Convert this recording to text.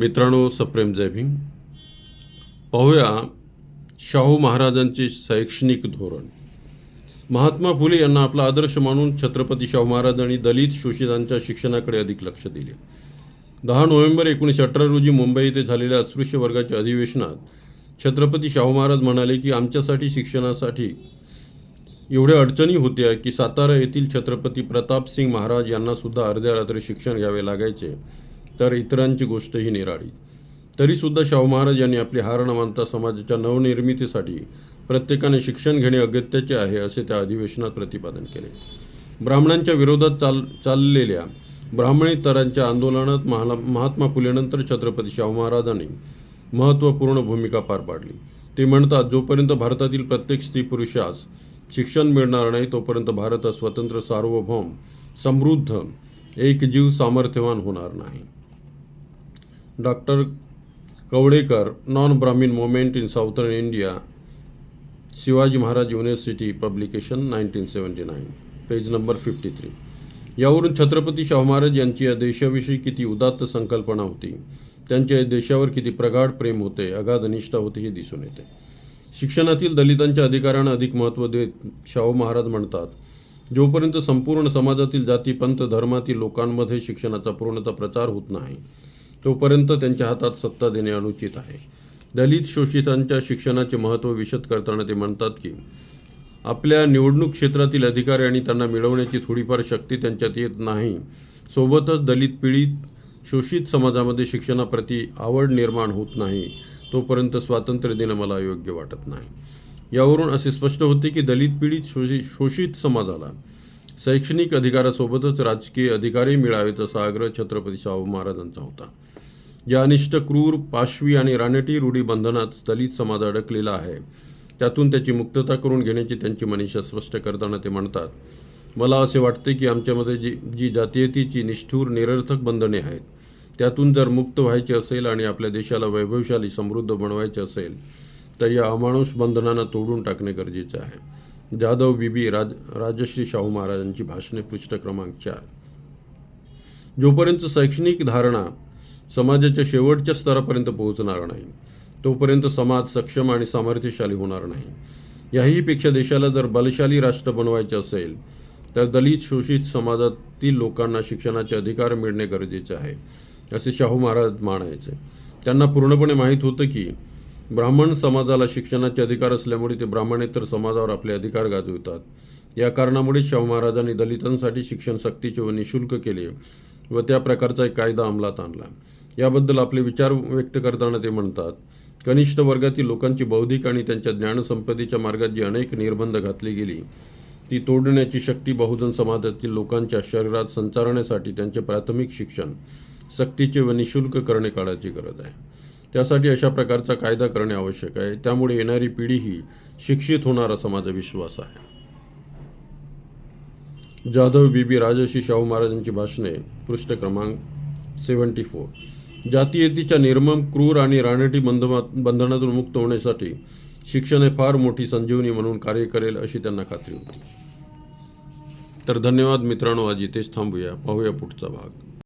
मित्रांनो सप्रेम जय भीम. पाहूया शाहू महाराजांचे शैक्षणिक धोरण. महात्मा फुले यांना आपला आदर्श मानून छत्रपती शाहू महाराजांनी दलित शोषितांच्या शिक्षणाकडे अधिक लक्ष दिले. दहा नोव्हेंबर एकोणीसशे अठरा रोजी मुंबई येथे झालेल्या अस्पृश्य वर्गाच्या अधिवेशनात छत्रपती शाहू महाराज म्हणाले की आमच्यासाठी शिक्षणासाठी एवढ्या अडचणी होत्या की सातारा येथील छत्रपती प्रतापसिंग महाराज यांनासुद्धा अर्ध्या रात्री शिक्षण घ्यावे लागायचे. तर इतरांची गोष्टही निराळी. तरीसुद्धा शाहू महाराज यांनी आपली हार न मानता समाजाच्या नवनिर्मितीसाठी प्रत्येकाने शिक्षण घेणे अगत्याचे आहे असे त्या अधिवेशनात प्रतिपादन केले. ब्राह्मणांच्या विरोधात चाल चाललेल्या ब्राह्मणेतरांच्या आंदोलनात महाला महात्मा फुलेनंतर छत्रपती शाहू महाराजांनी महत्त्वपूर्ण भूमिका पार पाडली. ते म्हणतात जोपर्यंत भारतातील प्रत्येक स्त्री पुरुषास शिक्षण मिळणार नाही तोपर्यंत भारत हा स्वतंत्र सार्वभौम समृद्ध एकजीव सामर्थ्यवान होणार नाही. Doctor Kawadekar non Brahmin movement in southern India Shivaji Maharaj university publication nineteen seventy nine page number fifty three यावरून छत्रपती शाहू महाराज यांची या देशाविषयी किती उदात्त संकल्पना होती त्यांच्या देशावर किती प्रगाढ प्रेम होते अगाध निष्ठा होती हे दिसून येते. शिक्षणातील दलितांच्या अधिकारांना अधिक महत्त्व देत शाहू महाराज म्हणतात जोपर्यंत संपूर्ण समाजातील जाती पंथ धर्मातील लोकांमध्ये शिक्षणाचा पूर्णतः प्रचार होत नाही तोपर्यंत त्यांच्या हातात सत्ता देणे अनुचित आहे. दलित शोषितांच्या शिक्षणाचे महत्त्व विशद करताना ते म्हणतात की आपल्या निवडणूक क्षेत्रातील अधिकारी आणि त्यांना मिळवण्याची थोडीफार शक्ती त्यांच्यात येत नाही. सोबतच दलित पीडित शोषित समाजामध्ये शिक्षणाप्रती आवड निर्माण होत नाही. तोपर्यंत स्वातंत्र्य देणं मला योग्य वाटत नाही. यावरून असे स्पष्ट होते की दलित पीडित शोषित समाजाला शैक्षणिक अधिकारासोबतच राजकीय अधिकारही मिळावेत असा आग्रह छत्रपती शाहू महाराजांचा होता. या अनिष्ट क्रूर पाशवी आणि रानटी रूढी बंधनात दलित समाज अडकलेला आहे. त्यातून त्याची मुक्तता करून घेण्याची त्यांची मनीषा स्पष्ट करताना ते म्हणतात मला असे वाटते की आमच्यामध्ये जी जी जातीयतेची निष्ठूर निरर्थक बंधने आहेत त्यातून जर मुक्त व्हायचे असेल आणि आपल्या देशाला वैभवशाली समृद्ध बनवायचे असेल तर या अमानुष बंधनांना तोडून टाकणे गरजेचे आहे. जाधव बीबी राज राजश्री शाहू महाराजांची भाषणे पृष्ठ क्रमांक चार. जोपर्यंत शैक्षणिक धारणा समाजाच्या शेवटच्या स्तरापर्यंत पोहोचणार नाही तोपर्यंत समाज सक्षम आणि सामर्थ्यशाली होणार नाही. याहीपेक्षा देशाला जर बलशाली राष्ट्र बनवायचे असेल तर दलित शोषित समाजातील लोकांना शिक्षणाचे अधिकार मिळणे गरजेचे आहे असे शाहू महाराज मानायचे. त्यांना पूर्णपणे माहीत होतं की ब्राह्मण समाजाला शिक्षणाचे अधिकार असल्यामुळे ते ब्राह्मणेतर समाजावर आपले अधिकार गाजवितात. या कारणामुळे शाहू महाराजांनी दलितांसाठी शिक्षण सक्तीचे व निशुल्क केले व त्या प्रकारचा एक कायदा अंमलात आणला. याबद्दल आपले विचार व्यक्त करताना ते म्हणतात कनिष्ठ वर्गातील लोकांची बौद्धिक आणि त्यांच्या ज्ञानसंपत्तीच्या मार्गात जी अनेक निर्बंध घातली गेली ती तोडण्याची शक्ती बहुजन समाजातील लोकांच्या शरीरात संचारण्यासाठी त्यांचे प्राथमिक शिक्षण सक्तीचे व निशुल्क करणे काळाची गरज आहे. त्यासाठी अशा प्रकारचा कायदा करणे आवश्यक आहे. त्यामुळे येणारी पिढी ही शिक्षित होणार असा माझा विश्वास आहे. जाधव बीबी राजर्षी शाहू महाराजांची भाषणे पृष्ठ क्रमांक सेवन्टी फोर. जातीयतेच्या निर्मम क्रूर आणि रानटी बंधमा बंधनातून मुक्त होण्यासाठी शिक्षण हे फार मोठी संजीवनी म्हणून कार्य करेल अशी त्यांना खात्री होती. तर धन्यवाद मित्रांनो आज इथेच थांबूया. पाहूया पुढचा भाग.